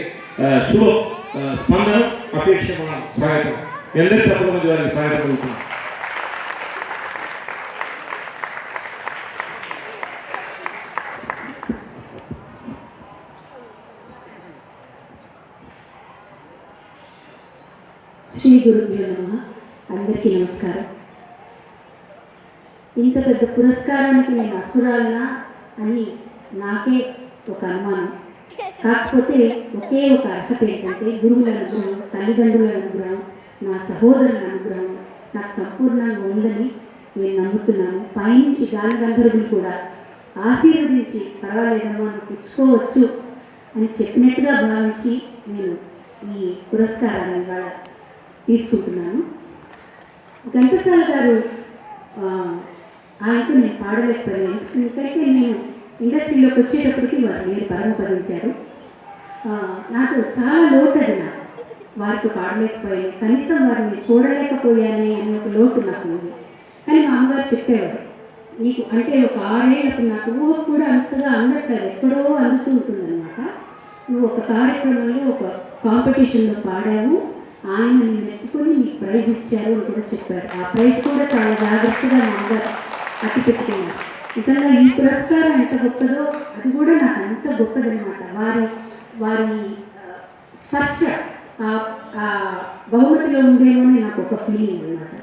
శుభ స్పందన అపేక్ష స్వాగతం. ఎందరి చెప్పడం మధ్య వారికి స్వాగతం పలుకుతున్నాం. శ్రీ గురుభ్యో నమ. అందరికీ నమస్కారం. ఇంత పెద్ద పురస్కారానికి నేను అర్హురాలనా అని నాకే ఒక అనుమానం. కాకపోతే ఒకే ఒక అర్హత ఏంటంటే గురువుల అనుగ్రహం తల్లిదండ్రుల అనుగ్రహం నా సహోదరుల అనుగ్రహం నాకు సంపూర్ణంగా ఉందని నేను నమ్ముతున్నాను. పైనుంచి గాలి గంధర్వులు కూడా ఆశీర్వదించి పర్వాలేదమ్మా నువ్వు పుచ్చుకోవచ్చు అని చెప్పినట్టుగా భావించి నేను ఈ పురస్కారాన్ని ఇవాళ తీసుకుంటున్నాను. ఘంటసాల గారు ఆయనతో నేను పాడలేకపోయాను. ఎందుకంటే నేను ఇండస్ట్రీలోకి వచ్చేటప్పటికి వారు నేను పరమపదించారు. నాకు చాలా లోటు అది నాకు. వారితో పాడలేకపోయాను. కనీసం వారిని చూడలేకపోయాను అనే ఒక లోటు నాకు ఉంది. కానీ మా అమ్మగారు చెప్పేవారు నీకు అంటే ఒక ఆరేళ్ళకు నాకు ఊహ కూడా అంతగా అందట్లేదు. ఎక్కడో అందుతూ ఉంటుందన్నమాట. నువ్వు ఒక కార్యక్రమంలో ఒక కాంపిటీషన్లో పాడావు. ఆయన నేను ఎత్తుకొని నీకు ప్రైజ్ ఇచ్చారు అని కూడా చెప్పారు. ఆ ప్రైజ్ కూడా చాలా జాగ్రత్తగా మా అమ్మగారు అట్టి పెట్టుకున్నారు నిజంగా ఈ పురస్కారం ఎంత గొప్పదో అది కూడా నాకు ఎంత గొప్పదనమాట వారి వారి స్పర్శ ఆ- బహుమతిలో ఉందేమో అని నాకు ఒక ఫీలింగ్ అనమాట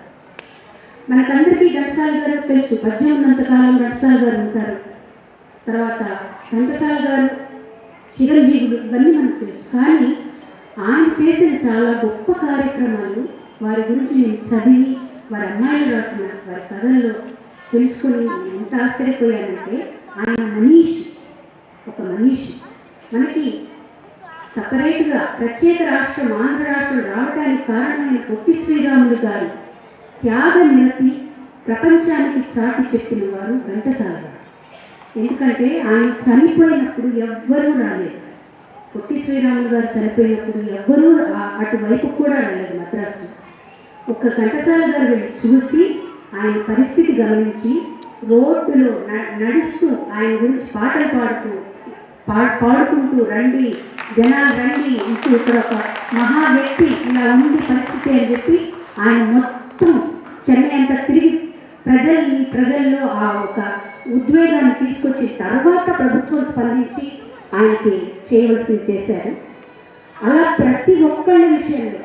మనకందరికీ ఘంటసాల గారు తెలుసు పద్యం ఉన్నంతకాలం ఘంటసాల గారు ఉంటారు. తర్వాత ఘంటసాల గారు చిరంజీవులు ఇవన్నీ మనకు తెలుసు. కానీ ఆయన చేసిన చాలా గొప్ప కార్యక్రమాలు వారి గురించి నేను చదివి వారి అమ్మాయిలు రాసిన వారి కథల్లో తెలుసుకుని ఎంత ఆశ్చర్యపోయానంటే ఆయన మనీష్ ఒక మనీష్. మనకి సపరేట్గా ప్రత్యేక రాష్ట్రం ఆంధ్ర రాష్ట్రం రావడానికి కారణమైన పొట్టి శ్రీరాములు గారు త్యాగ నిరతి ప్రపంచానికి చాటి చెప్పిన వారు ఘంటసాల. ఎందుకంటే ఆయన చనిపోయినప్పుడు ఎవ్వరూ రాలేదు. పొట్టి శ్రీరాములు గారు చనిపోయినప్పుడు ఎవ్వరూ అటువైపు కూడా రాలేదు మద్రాసు ఒక ఘంటసాల గారు వెళ్ళి చూసి ఆయన పరిస్థితి గమనించి రోడ్డులో న- నడుస్తూ ఆయన గురించి పాటలు పాడుతూ పా పాడుకుంటూ రండి జనాలు రండి ఇంటూ ఇక్కడ ఒక మహా వ్యక్తి ఇలా ఉంది పరిస్థితి అని చెప్పి ఆయన మొత్తం చెన్నై అంతా తిరిగి ప్రజల్ని ప్రజల్లో ఆ ఒక ఉద్వేగాన్ని తీసుకొచ్చిన తర్వాత ప్రభుత్వం స్పందించి ఆయనకి చేయవలసింది చేశారు. అలా ప్రతి ఒక్కళ్ళ విషయంలో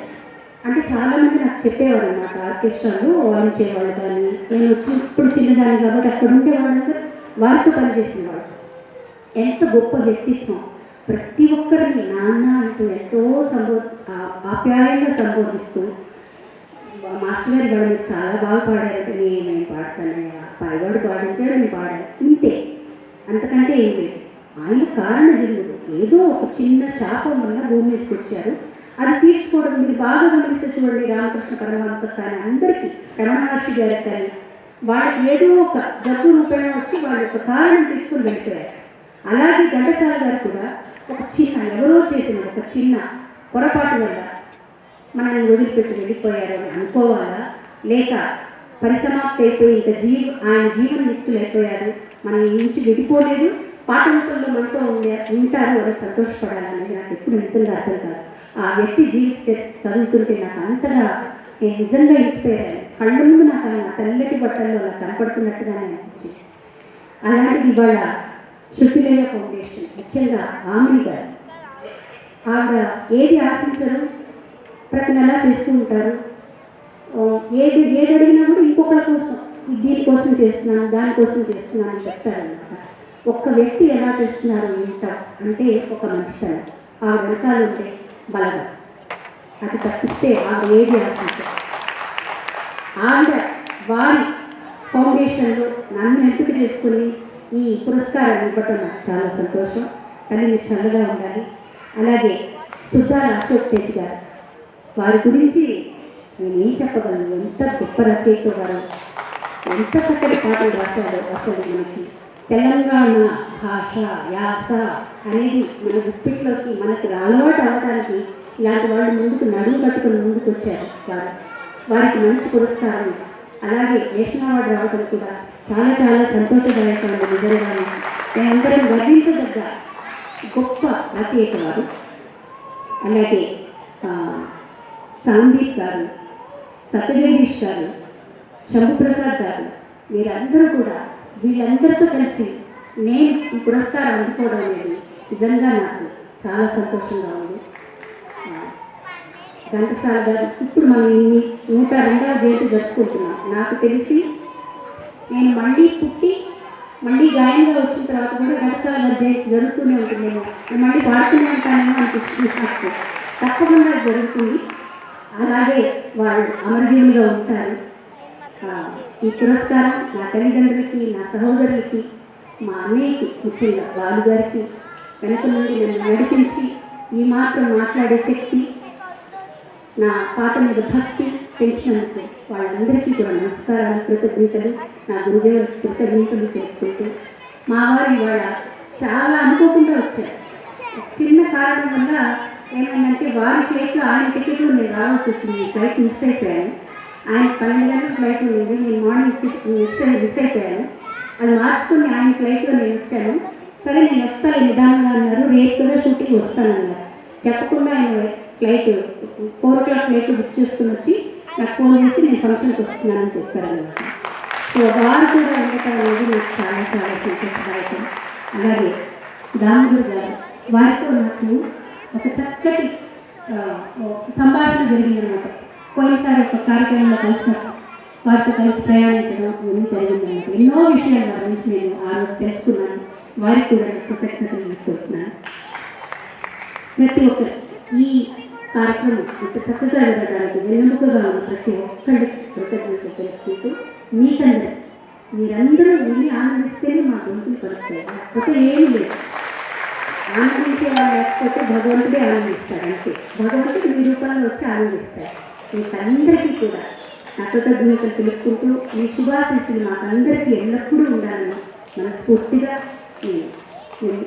అంటే చాలా మంది నాకు చెప్పేవారు అనమాట ఆర్కెస్ట్రాలో వాయించేవాళ్ళు కానీ నేను వచ్చి ఇప్పుడు చిన్నదాన్ని కాబట్టి అక్కడ ఉండే వారితో పనిచేసిన వాళ్ళు ఎంత గొప్ప వ్యక్తిత్వం. ప్రతి ఒక్కరిని నాన్న అంటూ ఎంతో సంబో ఆ- ఆప్యాయంగా సంబోధిస్తూ మాస్టర్ గారు కూడా మీరు చాలా బాగా పాడారంటే నేను నేను పాడతాను పైవాడు పాడించాడు నేను పాడాను. ఇంతే. అంతకంటే ఏం లేదు. ఆయన కారణ జన్ముడు ఏదో ఒక చిన్న శాపం వల్ల భూమి మీదకి వచ్చారు. అది తీర్చుకోవడం మీరు బాగా గమనిస్తే చూడండి రామకృష్ణ పరమహంస కానీ అందరికీ రమణ మహర్షి గారికి కానీ. వాళ్ళకి ఏదో ఒక జబ్బు రూపేణ వచ్చి వాళ్ళ యొక్క కారణం తీసుకుని వెళ్ళిపోయారు అలాగే ఘంటసాల గారు కూడా ఒక చిన్న ఎవరో చేసిన ఒక చిన్న పొరపాటు వల్ల మనల్ని వదిలిపెట్టి వెళ్ళిపోయారు అని అనుకోవాలా? లేక పరిసమాప్తి అయిపోయి ఇంకా జీవ ఆయన జీవన నిత్తులు అయిపోయారు. మనం నుంచి విడిపోలేదు. పాఠంతుల్లో మనతో ఉండే ఉంటారు అని సంతోషపడాలనేది నాకు ఎప్పుడు నిజంగా అర్థం కాదు. ఆ వ్యక్తి జీవిత చదువుతుంటే నాకు అంతగా నేను నిజంగా ఇన్స్పైర్ అయ్యాను. కళ్ళ ముందు నాకు ఆయన తెల్లటి బట్టల్లో నాకు కనపడుతున్నట్టుగానే అనిపించింది. అలాంటిది ఇవాళ శృతిలయ ఫౌండేషన్ ముఖ్యంగా ఆమె గారు. ఆవిడ ఏది ఆశించరు ప్రతి నెల చేస్తూ ఉంటారు. ఏది ఏది అడిగినా కూడా ఇంకొకళ్ళ కోసం దీనికోసం చేస్తున్నాను దానికోసం చేస్తున్నాను అని చెప్తారనమాట ఒక్క వ్యక్తి ఎలా చేస్తున్నారు ఏంట అంటే ఒక మనిషి ఆ వెనకాలంటే బలగా. అది తప్పిస్తే ఆవిడ ఏది ఆశించరు ఆవిడ వారి ఫౌండేషన్లో నన్ను ఎంపిక చేసుకుని ఈ పురస్కారం ఇవ్వటం చాలా సంతోషం. కానీ మీరు చల్లగా ఉండాలి. అలాగే సుధాల అశోక్ తేజ్ గారు వారి గురించి నేనేం చెప్పగలను? ఎంత గొప్ప రచయిత వారు. ఎంత చక్కటి పాటలు రాశారో అసలు మనకి. తెలంగాణ భాష యాస అనేది మన గుప్పిట్లోకి మనకి అలవాటు అవ్వడానికి ఇలాంటి వాళ్ళు ముందుకు నడుము కట్టుకుని ముందుకు వచ్చారు వారు. వారికి మంచి పురస్కారం. అలాగే నేషనల్ అవార్డు రావడం కూడా చాలా చాలా సంతోషదాయకమైన నిజంగా మేమందరం గర్వించదగ్గ గొప్ప రచయిత వారు. అలాగే సాందీప్ గారు సత్యజగదీష్ గారు శంభుప్రసాద్ గారు మీరందరూ కూడా వీళ్ళందరితో కలిసి నేను ఈ పురస్కారం అందుకోవడం అనేది నిజంగా నాకు చాలా సంతోషంగా ఉంది. ఘంటసాల గారు ఇప్పుడు మనం ఈ నూట రెండవ జయంతి జరుపుకుంటున్నాం. నాకు తెలిసి నేను మళ్ళీ పుట్టి మళ్ళీ గాయంగా వచ్చిన తర్వాత కూడా ఘంటసాల గారి జయంతి జరుగుతూనే ఉంటుందేమో నేను మళ్ళీ పాడుతూనే ఉంటానేమో అనిపిస్తుంది నాకు. తప్పకుండా జరుగుతుంది. అలాగే వాళ్ళు అమరజీవులుగా ఉంటారు. ఈ పురస్కారం నా తల్లిదండ్రులకి నా సహోదరులకి మా అన్నయ్యకి ముఖ్యంగా బాలు గారికి వెనక నుండి నన్ను నడిపించి ఈ మాత్రం మాట్లాడే శక్తి నా పాట మీద భక్తి పెంచినందుకు వాళ్ళందరికీ కూడా నమస్కారాలు కృతజ్ఞతలు నా గురుదేవులకి కృతజ్ఞతలు తెలుపుకుంటూ మా వారు ఇవాళ చాలా అనుకోకుండా వచ్చారు. చిన్న కారణం వల్ల ఏమైందంటే వారి ఫ్లైట్లో ఆయన టికెట్లో నేను రావాల్సి వచ్చింది. ఫ్లైట్ మిస్ అయిపోయాను. ఆయన పన్నెండు గంటల ఫ్లైట్ ఉంది నేను మార్నింగ్ మిస్ అయి మిస్ అయిపోయాను అది మార్చుకొని ఆయన ఫ్లైట్లో నేను వచ్చాను. సరే నేను వస్తాను నిదానంగా అన్నారు. రేపు కూడా షూటింగ్ వస్తానన్నారు చెప్పకుండా ఆయన flight four o'clock flight book చేసుకుని వచ్చి నాకు ఫోన్ చేసి నేను ఫంక్షన్కి వస్తున్నానని చెప్పారన్నమాట. సో వారు కూడా ఉండటం అనేది నాకు చాలా చాలా సంతోషదాయకం. అలాగే దామోదర్ గారు వారితో నాకు ఒక చక్కటి సంభాషణ జరిగిందన్నమాట. పోయినసారి ఒక కార్యక్రమంలో కలిసినప్పుడు వారితో కలిసి ప్రయాణించడం ఇవన్నీ నాకు ఎన్నో విషయాలు వారి నుంచి నేను ఆ రోజు తెలుసుకున్నాను. వారికి కూడా కృతజ్ఞతలు చెప్పుకుంటున్నాను. ప్రతి ఒక్కరు ఈ కార్యక్రమం ఇంత చక్కగా జరగడానికి వెన్నెముకగా ఉన్న ప్రతి ఒక్కరికి కృతజ్ఞతలు తెలుపుకుంటూ మీకందరూ మీరందరూ విని ఆనందిస్తేనే మా గొంతులు పలుకుతాయి లేకపోతే ఏం లేదు. ఆనందించే వాళ్ళు లేకపోతే భగవంతుడే ఆనందిస్తాడు అంతే. భగవంతుడు మీ రూపంలో వచ్చి ఆనందిస్తాడు. మీకందరికీ కూడా నా కృతజ్ఞతలు తెలుపుకుంటూ ఈ శుభాశీస్సులు మాకందరికీ ఎల్లప్పుడూ ఉండాలని మనస్ఫూర్తిగా నేను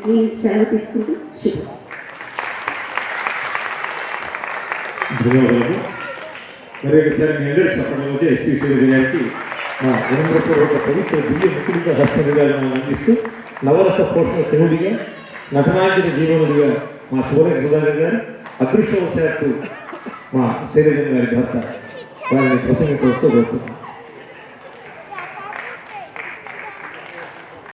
నేను సెలవు తీసుకుంటూ శుభం. ధన్యవాదాలు. మరి ఒకసారి మీ అందరికీ చెప్పడంలో ఎస్పీ శ్రీదేవి గారికి మా వినమ్రపూర్వక పవిత్ర దివ్య ముఖ్యంగా హస్తనిగాలను అందిస్తూ నవరస పోషణ తెలుగుడిగా నటనాంజన జీవనుడిగా మా సూర్య సుధాకర్ గారు అదృష్టవశాత్తు まあ、セレブにやりました。我々、年にとってどうか。